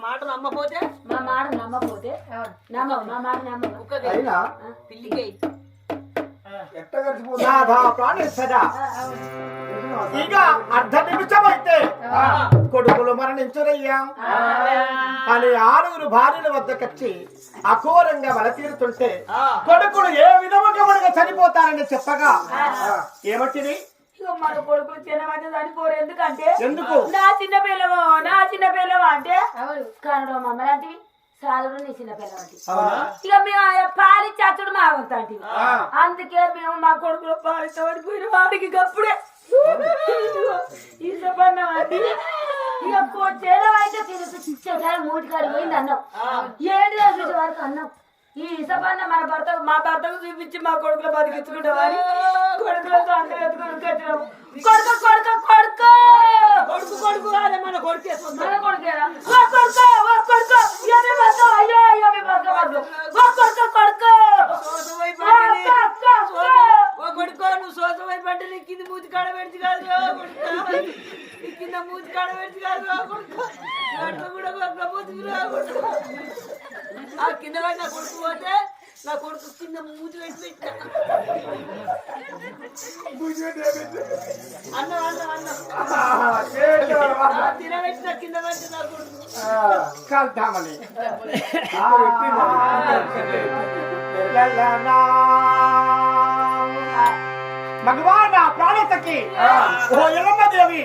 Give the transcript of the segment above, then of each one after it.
మాట నమ్మపోతే మా మాట నమ్మకపోతే నమ్మ మా మాట నమ్మ కుక్కకి. అయినా? పిల్లికి. ఎట్ట ఇక అర్ధ నిమిషం అయితే కొడుకులు మరణించురయ్యా. అని ఆరుగురు భార్యల వద్దకొచ్చి అఘోరంగా వల తీరుతుంటే కొడుకులు ఏ విధముగా మనగా చనిపోతారని చెప్పగా ఏమొచ్చింది? ఇక మన కొడుకులు చిన్నమంటే చనిపోరు. ఎందుకంటే ఎందుకు? నా చిన్న పిల్లవో? నా చిన్న పిల్లవో అంటే? కన్నడ మమ్మలాంటివి సాధుడు నీ చిన్న పిల్లవంటి? ఇక మేము ఆయన పాలి చచ్చుడు మా వంతంటి అందుకే మేము మా కొడుకులు పాలి చనిపోయిన వాడికి గప్పుడే. ఇష్టపడిన వాడి ఇక మూటి కాడి పోయింది అన్నం. ఏడు రోజుల వరకు అన్నం. ఈ ఇసపన్న మన భర్త మా భర్తకు చూపించి మా కొడుకులు బతికించుకుంటామని కొడుకులతో అందరూ ఎత్తుకొని కట్టినాము కొడుకు కొడుకు కొడుకు కొడుకు కొడుకు అదే మన కొడుకే. మన కొడుకేనా? ఓ కొడుకు, కొడుకు, ఏమి బతుకు, అయ్యో, ఏమి బతుకు. ఓ కొడుకు, కొడుకు. కొడుకో నువ్వు సోసమై పంటని కింద మూతి కాడ పెడిచి కాదు కొడుకా. కింద మూతి కాడ పెడిచి కాదు కొడుకా. కూడా ఒక మూతికి రా కొడుకా. ఆ కింద నా కొడుకు పోతే నా కొడుకు కింద మూతి పెట్టా అన్నం అన్నం అన్నం. ఆ తినబెట్టిన కింద పట్టి నా కొడుకు. కల్తామని భగవాన్ ప్రాణతకి. ఓ ఎలమ్మదేవి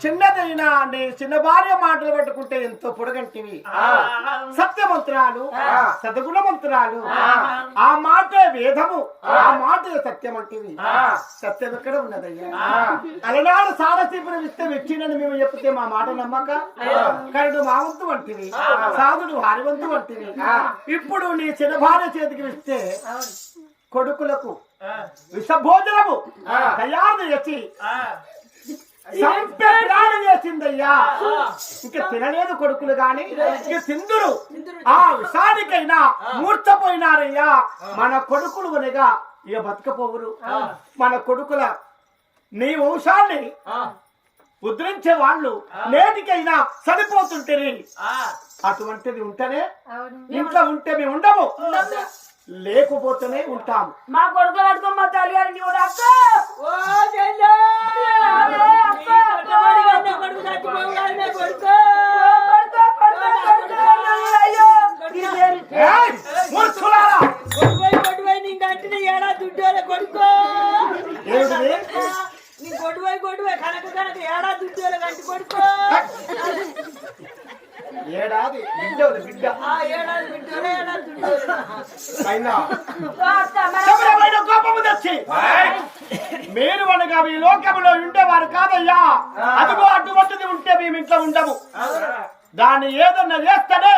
చిన్నదైనా నీ చిన్న భార్య మాటలు పెట్టుకుంటే ఎంతో పొడగంటివి. సత్యమంత్రాలు సద్గుణమంత్రాలు ఆ. మాటే వేదము ఆ. మాటే సత్యమంటివి. సత్యం ఎక్కడ ఉన్నదయ్యా? అలనాడు సారసీపురం ఇస్తే వచ్చిందని మేము చెప్తే మా మాట నమ్మక? కరుడు మా వంతు వంటివి సాధుడు వారి వంతు వంటివి ఇప్పుడు నీ చిన్న భార్య చేతికి ఇస్తే కొడుకులకు విషభోజనము తయారు చేసి సంపే ప్రాణం చేసిందయ్యా ఇంకా తినలేదు కొడుకులు గాని ఇక తిందురు. ఆ విషానికైనా మూర్చపోయినారయ్యా మన కొడుకులు అనగా ఇక బతకపోవురు. మన కొడుకుల నీ వంశాన్ని ఉద్ధరించే వాళ్ళు నేటికైనా చనిపోతుంటే అటువంటిది ఉంటేనే ఇంట్లో ఉంటే మేము ఉండము. లేకపోతేనే ఉంటాము. మా కొడుకు పట్టుకొని మా తల్లి గారిని కూడా అక్క ఓ చెల్లె! అదే, అక్క, నీ కట్టబడి కన్న కొడుకు చచ్చిపోగానే కొడుకు. కొడుకు, కొడుకు, కొడుకు, అయ్యో ఇది వేరు. ఏయ్! మూర్ఖులారా! కొడుకుపోయి కొడుకుపోయి నీ కంటిని ఏడా దుడ్డోలే కొడుకు. ఏమిటిది? నీ కొడుకుపోయి కొడుకుపోయి కనక కనక ఏడా దుడ్డోలే కంటి కొడుకు. ఏడాది బిడ్డలు బిడ్డ ఆ ఏడాది బిడ్డోలే ఏడాది దుడ్డోలే. అయినా ఓ అక్క, మరి శబరమైన కోపము తెచ్చి మీరు అనగా మీ లోకములో ఉండేవారు కాదయ్యా. అదిగో అటువంటిది ఉంటే మేము ఇంట్లో ఉండము దాన్ని ఏదన్నా చేస్తేనే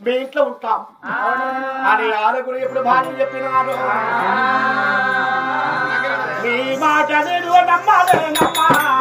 మీ ఇంట్లో ఉంటాం. అని ఆరుగురు ఎప్పుడు భార్య చెప్పినారు. మీ మాట నేను నమ్మాలే నమ్మాలి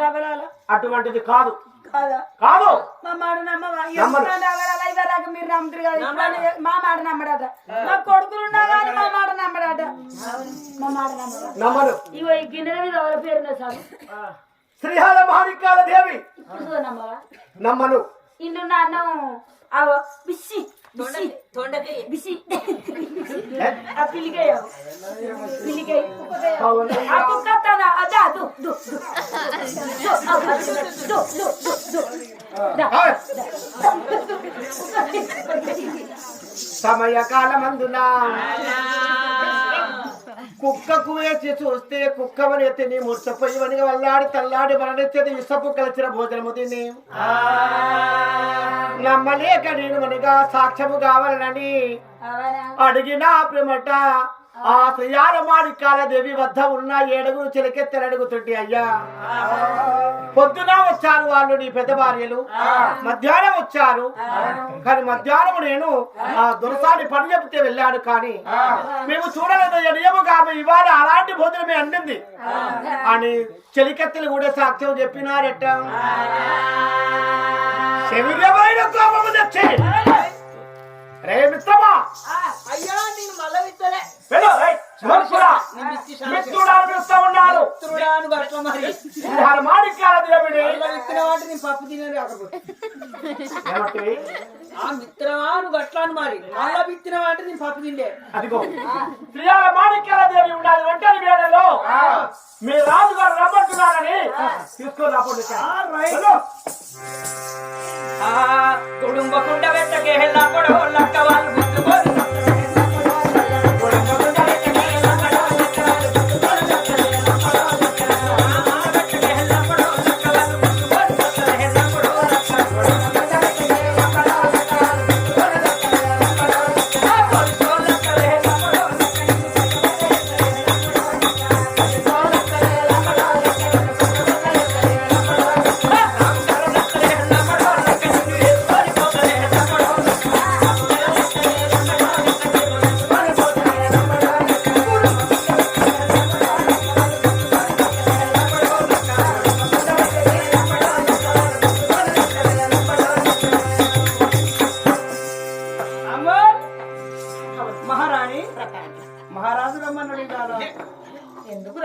రవలాల అటువంటిది కాదు. కాదా? కాదు. మా మాట నమ్మవా? మీరు నమ్ముతారు కదా. మా మాట నమ్మడట మా కొడుకులు ఉన్నా కానీ మా మాట నమ్మడట మా మాట నమ్మడా ఇగో ఈ గిన్నెల మీద ఎవరి పేరు సార్? శ్రీహాల మహానికాల దేవి. నమ్మను. అన్నం అవో బిసి. బిసి. కుక్కకు వేసి చూస్తే కుక్కవని ఎత్తిని ముచ్చపోయి వనిగా వల్లాడి తల్లాడి మరణించేది ఇసపు కలిసిన భోజనము తిని. నమ్మలేక నేను మనగా సాక్ష్యము కావాలని అడిగిన ప్రేమట ఆ శ్రీయాల మాణిక్యాల దేవి వద్ద ఉన్న ఏడుగురు చిలకెత్తరడుగుతుంటే అయ్యా. పొద్దున వచ్చారు వాళ్ళు నీ పెద్ద భార్యలు. మధ్యాహ్నం వచ్చారు. కానీ మధ్యాహ్నం నేను ఆ. దొరసాని పని చెప్తే వెళ్ళాను కానీ మేము చూడలేదు. ఆమె ఇవాళ అలాంటి భోజనమే అందింది. అని చెలికెత్తలు కూడా సాక్ష్యం చెప్పినారట. శరీరమైన కోపము తెచ్చి. రే మిత్రమా. అయ్యా నేను మళ్ళా విత్తలే. మిత్రుడా అని పిలుస్తా ఉన్నాడు మిత్రుడాను గట్ల మరి. మళ్ళా విత్తనవాటి నేను పప్పు తినేది కాకపోతే. ఏమంటివి? ఆ మిత్రమా నువ్వు గట్లాను మరి. మళ్ళా విత్తనవాటి నేను పప్పు తిండే అదిగో. మాణిక్యాల దేవి ఉండాలి ఒంటరి వేళలో. మీ రాజుగారు రమ్మంటున్నారని తీసుకొని కుటుంబ కుండ వెచ్చకే హెల్లప్పుడు లక్క వాళ్ళు.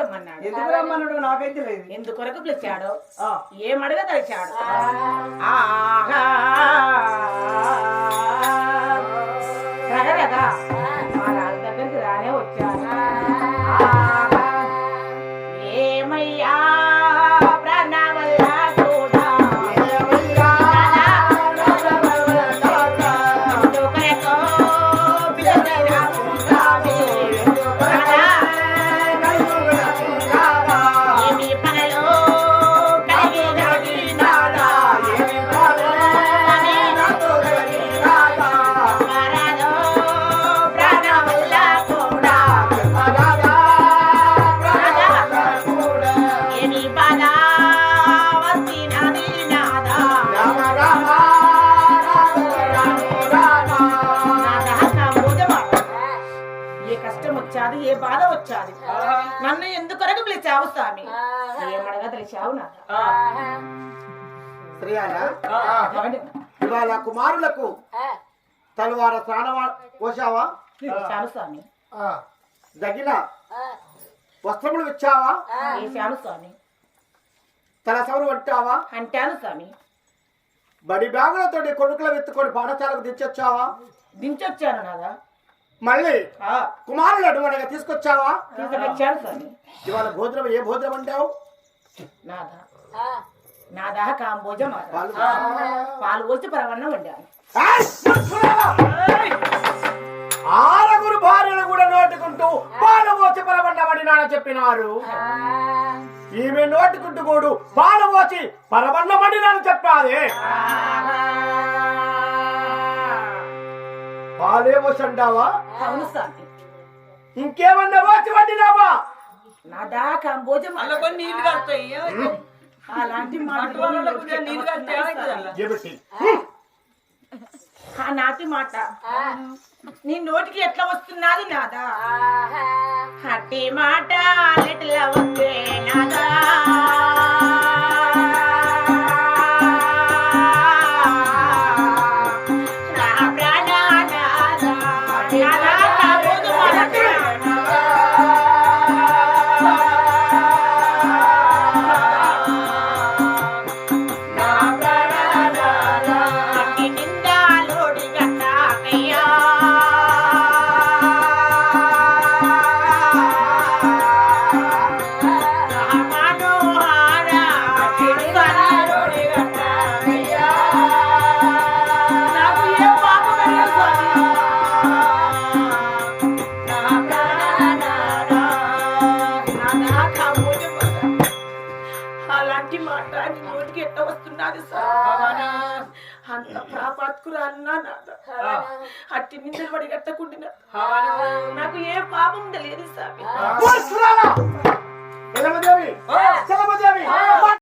రమ్మన్నాడు. ఎందుకు రమ్మన్నాడు? నాకైతే లేదు. ఎందుకొరకు పిలిచాడు? ఆ, ఏం అడగదలిచాడు రగరగా వచ్చాది నన్ను ఎందుకొరకు పిలిచావు స్వామి? ఏమడగా తెలిసావు ఇవాళ కుమారులకు తలవార స్నానమా పోసావా? పిలిచాను స్వామి. దగిన వస్త్రములు ఇచ్చావా వేశాను స్వామి. తల సవరు పట్టావా అంటాను స్వామి. బడి బ్యాగులతోటి కొడుకుల వెత్తుకొని పాఠశాలకు దించొచ్చావా? దించొచ్చాను నాదా? మళ్ళీ ఆ, కుమారులు అడుగునగా తీసుకొచ్చావా? ఇవాళ భోజనం ఏ భోజనం అంటావు? నాదా. నాదా కాంబోజం పాలు పాలు. పోసి పరవన్నం వండాను! ఆరుగురు భార్యలు కూడా నోటుకుంటూ పాలు పోసి పరమన్నమడినాడని చెప్పినారు. ఈమె నోటుకుంటూ కూడు పాలు పోసి పరమన్నమడినని చెప్పాలి. పాలే పోసి అంటావా అవును స్వామి ఇంకేమన్నా పోసి వండినావా నాదా కాంబోజం అందులో కొన్ని నీళ్ళు కడతాయి. అలాంటి అటు వాళ్ళలో కొంచెం నీళ్ళు కడితే మాట ఏమవుతుంది అలా? ఏమిటి ఆ నాటి మాట. నీ నోటికి ఎట్లా వస్తున్నది నాదా? హట్టి మాట ఎట్లా వస్తే నాదా? అలాంటి మాట నీ నోటికి ఎట్ట వస్తున్నది సార్? అంత ప్రాపాత్కురాలు నాద అట్టి నిందలు పడి కట్టకుండా నాకు ఏ పాపం తెలియదు సార్.